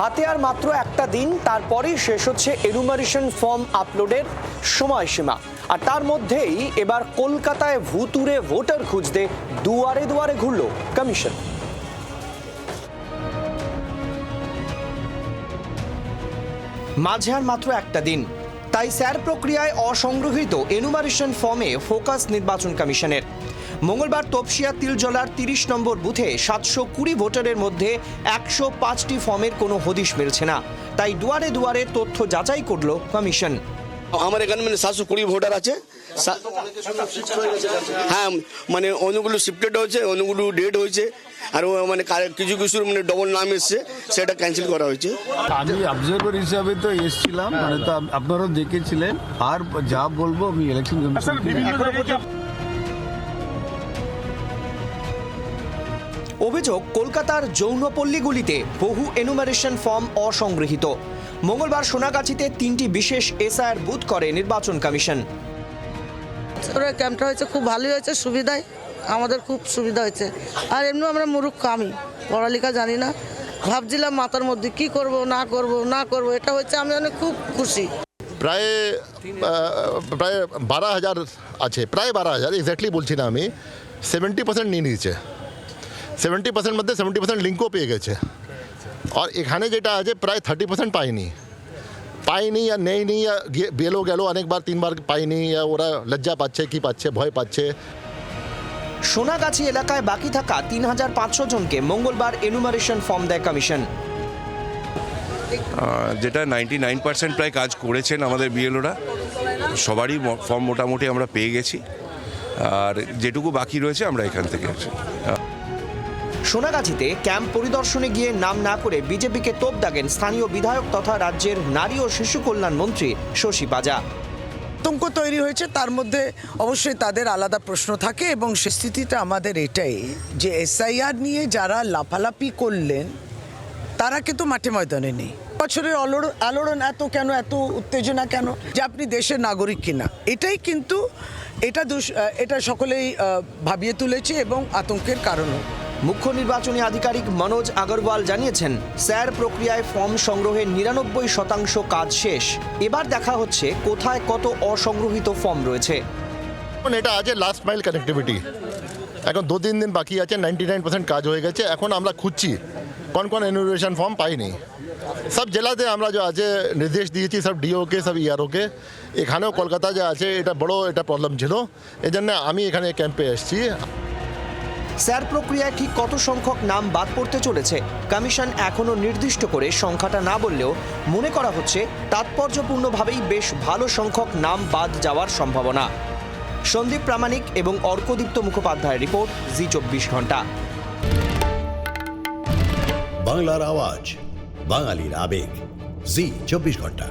হাতে আর মাত্র একটা দিন, তারপরেই শেষ হচ্ছে এনুমারেশন ফর্ম আপলোডের সময়সীমা। আর তার মধ্যেই এবার কলকাতায় ভুতুরে ভোটার খুঁজতে দুয়ারে দুয়ারে ঘুরল কমিশন মাঝে আর মাত্র একটা দিন তাই স্যার প্রক্রিয়ায় অসংগ্রহীত এনুমারেশন ফর্মে ফোকাস নির্বাচন কমিশনের। মঙ্গলবার তপসিয়া তিলজলার তিরিশ নম্বর বুথে সাতশো কুড়ি ভোটারের মধ্যে একশো পাঁচটি ফর্মের কোনো হদিশ মিলছে না। তাই দুয়ারে দুয়ারে তথ্য যাচাই করল কমিশন। আমার এখানে মানে সাতশো কুড়ি ভোটার আছে হ্যাঁ মানে অনেকগুলো শিফটেড হয়েছে অনেকগুলো ডেট হয়েছে আর ও মানে কিছু কিছু মানে ডবল নাম এসছে সেটা ক্যান্সেল করা হয়েছে আমি অবজারভার হিসাবে তো এসেছিলাম মানে তো আপ- আপনারাও দেখেছিলেন আর যা বলব আমি ইলেকশন কমিশন অভিযোগ কলকাতার যৌনপল্লীগুলিতে বহু এনুমারেশন ফর্ম অসংগৃহীত। মঙ্গলবার সোনাগাছিতে তিনটি বিশেষ এসআইআর বুথ করে নির্বাচন কমিশন। ক্যাম্পটা হয়েছে খুব ভালোই হয়েছে সুবিধায় আমাদের খুব সুবিধা হয়েছে। আর এমনি আমরা মুরুক্ষ আমি পড়ালেখা জানি না। ভাবছিলাম মাথার মধ্যে কি করব না করব না করব এটা হচ্ছে আমি অনেক খুব খুশি। প্রায় প্রায় বারো হাজার আছে প্রায় বারো হাজার এক্স্যাক্টলি বলছি না আমি। সেভেন্টি পার্সেন্ট নিয়ে নিয়েছে। সেভেন্টি পার্সেন্ট মধ্যে সেভেন্টি পার্সেন্ট লিঙ্কও পেয়ে গেছে। আর এখানে যেটা আছে প্রায় থার্টি পার্সেন্ট পাইনি পাইনি আর নেই নি या গে- গেলো গেলো অনেকবার তিনবার পাইনি या ওরা লজ্জা পাচ্ছে কি পাচ্ছে ভয় পাচ্ছে সোনাগাছি এলাকায় বাকি থাকা তিন হাজার পাঁচশো জনকে মঙ্গলবার এনুমারেশন ফর্ম দেয় কমিশন যেটা নাইনটি নাইন পার্সেন্ট প্রায় কাজ করেছেন আমাদের বিএলওরা সবারই ফর্ম মোটামুটি আমরা পেয়ে গেছি। আর যেটুকু বাকি রয়েছে আমরা এখান থেকে সোনাগাছিতে ক্যাম্প পরিদর্শনে গিয়ে নাম না করে বিজেপিকে তোপ দাগেন স্থানীয় বিধায়ক তথা রাজ্যের নারী ও শিশু কল্যাণ মন্ত্রী শশী পাজা আতঙ্ক তৈরি হয়েছে, তার মধ্যে অবশ্যই তাদের আলাদা প্রশ্ন থাকে এবং সে স্থিতিটা আমাদের এটাই যে এসআইআর নিয়ে যারা লাফালাফি করলেন, তারা কিন্তু মাঠে ময়দানে নেই। বছরের আলোড়ন এত কেন, এত উত্তেজনা কেন, যে আপনি দেশের নাগরিক কিনা? এটাই কিন্তু, এটা এটা সকলেই ভাবিয়ে তুলেছে এবং আতঙ্কের কারণও। মুখ্য নির্বাচনী আধিকারিক মনোজ আগরওয়াল জানিয়েছেন, স্যার প্রক্রিয়ায় ফর্ম সংগ্রহের নিরানব্বই শতাংশ কাজ শেষ। এবার দেখা হচ্ছে কোথায় কত অসংগ্রহিত ফর্ম রয়েছে। এটা আছে লাস্ট মাইল কানেক্টিভিটি এখন দু তিন দিন বাকি আছে নাইনটি নাইন পার্সেন্ট কাজ হয়ে গেছে। এখন আমরা খুঁজছি, কোন কোন ইনোভেশন ফর্ম পাইনি। সব জেলাতে আমরা যে আছে, নির্দেশ দিয়েছি, সব ডিওকে সব ইআরওকে এখানেও কলকাতা যে আছে, এটা বড় এটা প্রবলেম ছিল। এই জন্য আমি এখানে ক্যাম্পে এসেছি। স্যার প্রক্রিয়ায় ঠিক কত সংখ্যক নাম বাদ পড়তে চলেছে? কমিশন এখনও নির্দিষ্ট করে সংখ্যাটা না বললেও মনে করা হচ্ছে তাৎপর্যপূর্ণভাবেই বেশ ভালো সংখ্যক নাম বাদ যাওয়ার সম্ভাবনা। সন্দীপ প্রামাণিক এবং অর্কদীপ্ত মুখোপাধ্যায়ের রিপোর্ট, জি চব্বিশ ঘণ্টা। বাংলার আওয়াজ, বাঙালির আবেগ, জি চব্বিশ ঘণ্টা।